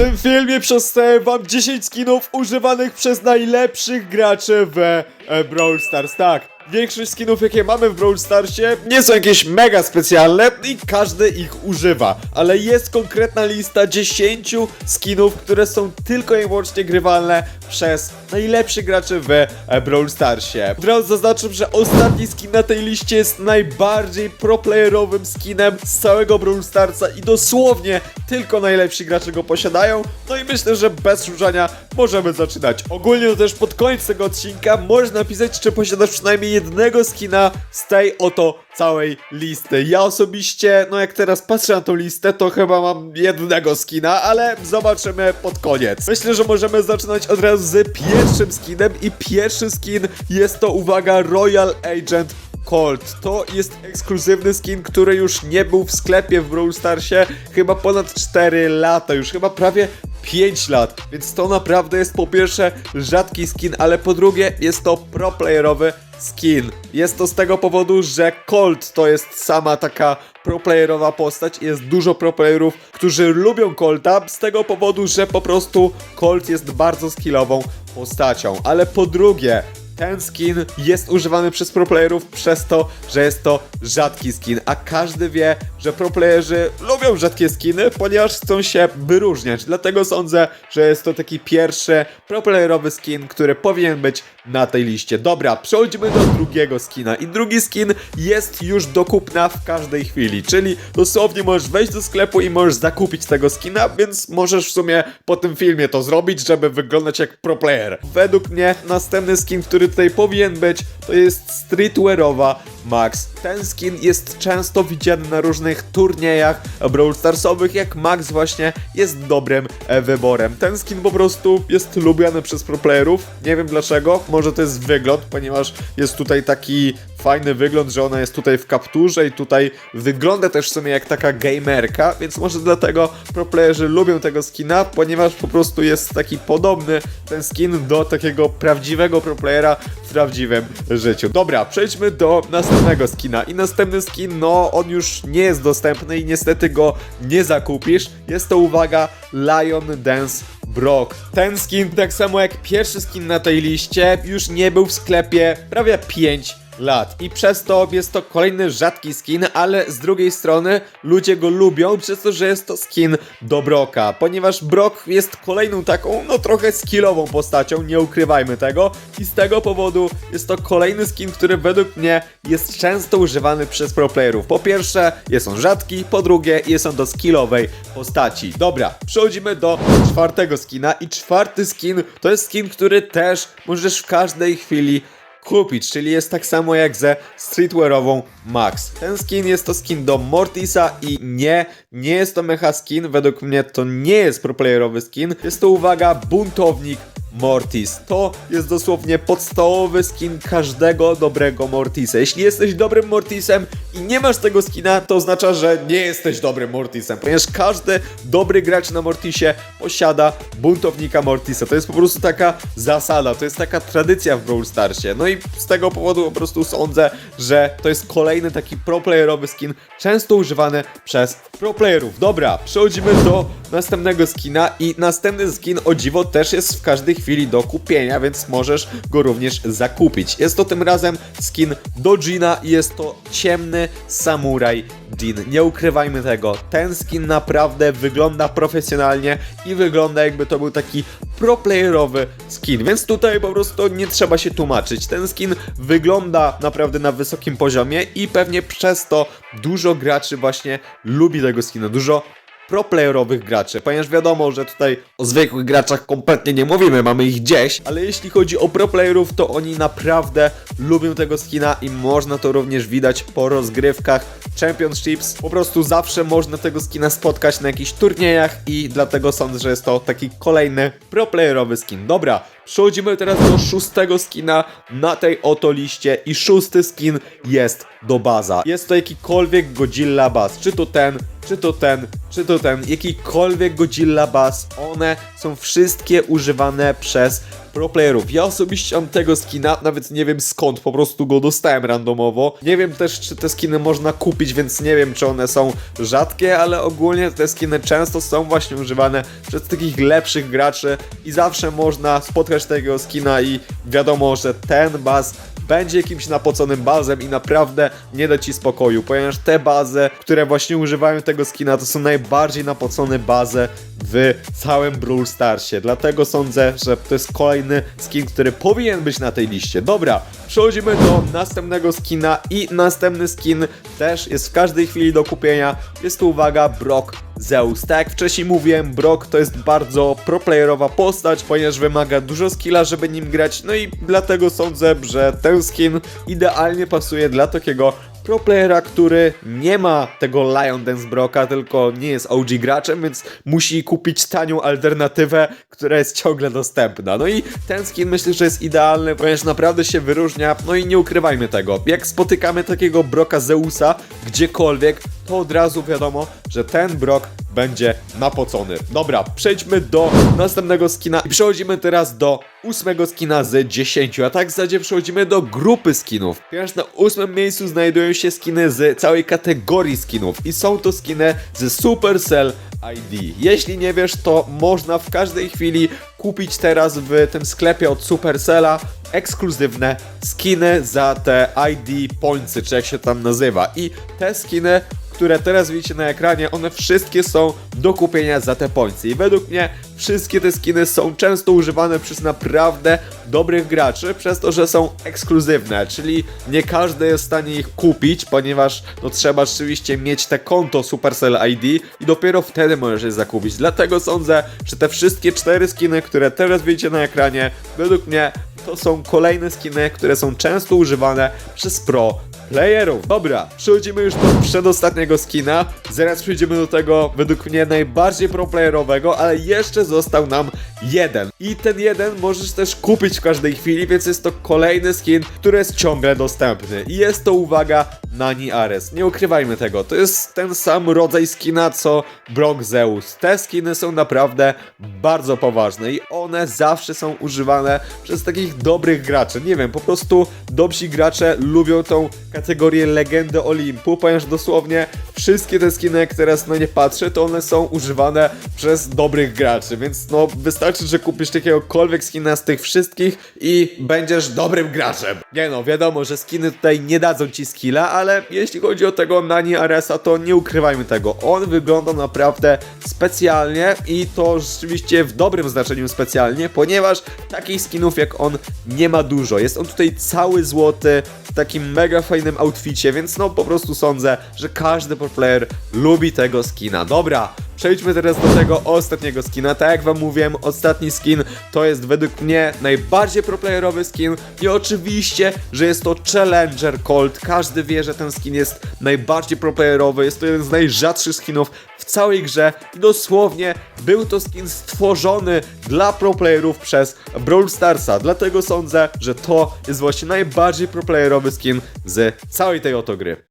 tym filmie przedstawię wam 10 skinów używanych przez najlepszych graczy w Brawl Stars. Tak, większość skinów jakie mamy w Brawl Starsie nie są jakieś mega specjalne i każdy ich używa. Ale jest konkretna lista 10 skinów, które są tylko i wyłącznie grywalne przez najlepszych graczy w e, Brawl Starsie. Od razu zaznaczę, że ostatni skin na tej liście jest najbardziej proplayerowym skinem z całego Brawl Starsa i dosłownie tylko najlepsi gracze go posiadają. No i myślę, że bez ruszania możemy zaczynać. Ogólnie to też pod koniec tego odcinka można napisać, czy posiadasz przynajmniej jednego skina z tej oto całej listy. Ja osobiście, no jak teraz patrzę na tą listę, to chyba mam jednego skina, ale zobaczymy pod koniec. Myślę, że możemy zaczynać od razu z pierwszym skinem i pierwszy skin jest to, uwaga, Royal Agent Colt. To jest ekskluzywny skin, który już nie był w sklepie w Brawl Starsie chyba ponad 4 lata, już chyba prawie 5 lat, więc to naprawdę jest po pierwsze rzadki skin, ale po drugie jest to pro playerowy skin. Jest to z tego powodu, że Colt to jest sama taka proplayerowa postać jest dużo proplayerów, którzy lubią Colta z tego powodu, że po prostu Colt jest bardzo skillową postacią. Ale po drugie, ten skin jest używany przez proplayerów przez to, że jest to rzadki skin, a każdy wie, że proplayerzy lubią rzadkie skiny, ponieważ chcą się wyróżniać. Dlatego sądzę, że jest to taki pierwszy proplayerowy skin, który powinien być na tej liście. Dobra, przechodzimy do drugiego skina i drugi skin jest już do kupna w każdej chwili, czyli dosłownie możesz wejść do sklepu i możesz zakupić tego skina, więc możesz w sumie po tym filmie to zrobić, żeby wyglądać jak proplayer. Według mnie następny skin, który tutaj powinien być, to jest streetwearowa Max. Ten skin jest często widziany na różnych turniejach Brawl Starsowych, jak Max właśnie jest dobrym e, wyborem. Ten skin po prostu jest lubiany przez proplayerów, nie wiem dlaczego, może to jest wygląd, ponieważ jest tutaj taki fajny wygląd, że ona jest tutaj w kapturze i tutaj wygląda też w sumie jak taka gamerka, więc może dlatego proplayerzy lubią tego skina, ponieważ po prostu jest taki podobny ten skin do takiego prawdziwego proplayera w prawdziwym życiu. Dobra, przejdźmy do następnego skina i następny skin, no on już nie jest dostępny i niestety go nie zakupisz. Jest to, uwaga, Lion Dance Brock. Ten skin, tak samo jak pierwszy skin na tej liście, już nie był w sklepie prawie 5 lat. I przez to jest to kolejny rzadki skin, ale z drugiej strony ludzie go lubią przez to, że jest to skin do Broka, ponieważ Brock jest kolejną taką, no trochę skillową postacią, nie ukrywajmy tego. I z tego powodu jest to kolejny skin, który według mnie jest często używany przez proplayerów. Po pierwsze, jest on rzadki, po drugie, jest on do skillowej postaci. Dobra, przechodzimy do czwartego skina i czwarty skin to jest skin, który też możesz w każdej chwili kupić, czyli jest tak samo jak ze streetwearową Max. Ten skin jest to skin do Mortisa i nie, nie jest to mecha skin, według mnie to nie jest proplayerowy skin. Jest to, uwaga, buntownik Mortis. To jest dosłownie podstawowy skin każdego dobrego Mortisa. Jeśli jesteś dobrym Mortisem i nie masz tego skina, to oznacza, że nie jesteś dobrym Mortisem, ponieważ każdy dobry gracz na Mortisie posiada buntownika Mortisa. To jest po prostu taka zasada, to jest taka tradycja w Brawl Starsie. No i z tego powodu po prostu sądzę, że to jest kolejny taki proplayerowy skin, często używany przez proplayerów. Dobra, przechodzimy do następnego skina i następny skin o dziwo też jest w każdej chwili do kupienia, więc możesz go również zakupić. Jest to tym razem skin do i jest to ciemny samuraj Jin. Nie ukrywajmy tego, ten skin naprawdę wygląda profesjonalnie i wygląda jakby to był taki proplayerowy skin, więc tutaj po prostu nie trzeba się tłumaczyć. Ten skin wygląda naprawdę na wysokim poziomie i pewnie przez to dużo graczy właśnie lubi tego skina, dużo proplayerowych graczy, ponieważ wiadomo, że tutaj o zwykłych graczach kompletnie nie mówimy, mamy ich gdzieś, ale jeśli chodzi o proplayerów, to oni naprawdę lubią tego skina i można to również widać po rozgrywkach Championships. Po prostu zawsze można tego skina spotkać na jakichś turniejach i dlatego sądzę, że jest to taki kolejny proplayerowy skin. Dobra, przechodzimy teraz do szóstego skina na tej oto liście i szósty skin jest do baza. Jest to jakikolwiek Godzilla Bass, czy to ten, czy to ten, czy to ten, jakikolwiek Godzilla Bass, one są wszystkie używane przez pro playerów. Ja osobiście mam tego skina, nawet nie wiem skąd, po prostu go dostałem randomowo. Nie wiem też, czy te skiny można kupić, więc nie wiem, czy one są rzadkie, ale ogólnie te skiny często są właśnie używane przez takich lepszych graczy i zawsze można spotkać tego skina i wiadomo, że ten baz będzie jakimś napoconym bazem i naprawdę nie da ci spokoju, ponieważ te bazy, które właśnie używają tego skina, to są najbardziej napocone bazy w całym Brawl Starsie. Dlatego sądzę, że to jest kolejny skin, który powinien być na tej liście. Dobra, przechodzimy do następnego skina i następny skin też jest w każdej chwili do kupienia. Jest to uwaga, Brock Zeus. Tak jak wcześniej mówiłem, Brock to jest bardzo proplayerowa postać, ponieważ wymaga dużo skilla, żeby nim grać, no i dlatego sądzę, że ten skin idealnie pasuje dla takiego proplayera, który nie ma tego Lion Dance Brocka, tylko nie jest OG graczem, więc musi kupić tanią alternatywę, która jest ciągle dostępna. No i ten skin myślę, że jest idealny, ponieważ naprawdę się wyróżnia, no i nie ukrywajmy tego. Jak spotykamy takiego Broka Zeusa gdziekolwiek, to od razu wiadomo, że ten Brock będzie napocony. Dobra, przejdźmy do następnego skina i przechodzimy teraz do ósmego skina z 10, a tak w zasadzie przechodzimy do grupy skinów. Ponieważ na ósmym miejscu znajdują się skiny z całej kategorii skinów i są to skiny z Supercell ID. Jeśli nie wiesz, to można w każdej chwili kupić teraz w tym sklepie od Supercella ekskluzywne skiny za te ID pointsy, czy jak się tam nazywa. I te skiny które teraz widzicie na ekranie, one wszystkie są do kupienia za te pointsy. I według mnie wszystkie te skiny są często używane przez naprawdę dobrych graczy, przez to, że są ekskluzywne, czyli nie każdy jest w stanie ich kupić, ponieważ no trzeba rzeczywiście mieć te konto Supercell ID i dopiero wtedy możesz je zakupić. Dlatego sądzę, że te wszystkie cztery skiny, które teraz widzicie na ekranie, według mnie to są kolejne skiny, które są często używane przez pro playerów. Dobra, przechodzimy już do przedostatniego skina. Zaraz przejdziemy do tego, według mnie, najbardziej proplayerowego, ale jeszcze został nam jeden. I ten jeden możesz też kupić w każdej chwili, więc jest to kolejny skin, który jest ciągle dostępny. I jest to, uwaga, Nani Ares. Nie ukrywajmy tego, to jest ten sam rodzaj skina, co Brock Zeus. Te skiny są naprawdę bardzo poważne i one zawsze są używane przez takich dobrych graczy. Nie wiem, po prostu dobrzy gracze lubią tą kategorię legendy Olimpu, ponieważ dosłownie wszystkie te skiny, jak teraz na nie patrzę, to one są używane przez dobrych graczy, więc no wystarczy, że kupisz jakiegokolwiek skina z tych wszystkich i będziesz dobrym graczem. Nie no, wiadomo, że skiny tutaj nie dadzą ci skilla, ale jeśli chodzi o tego Nani Aresa, to nie ukrywajmy tego. On wygląda naprawdę specjalnie i to rzeczywiście w dobrym znaczeniu specjalnie, ponieważ takich skinów jak on nie ma dużo. Jest on tutaj cały złoty, w takim mega fajnym outficie, więc no po prostu sądzę, że każdy pro player lubi tego skina. Dobra, Przejdźmy teraz do tego ostatniego skina. Tak jak wam mówiłem, ostatni skin to jest według mnie najbardziej proplayerowy skin i oczywiście, że jest to Challenger Colt. Każdy wie, że ten skin jest najbardziej proplayerowy, jest to jeden z najrzadszych skinów w całej grze i dosłownie był to skin stworzony dla proplayerów przez Brawl Starsa. Dlatego sądzę, że to jest właśnie najbardziej proplayerowy skin z całej tej oto gry.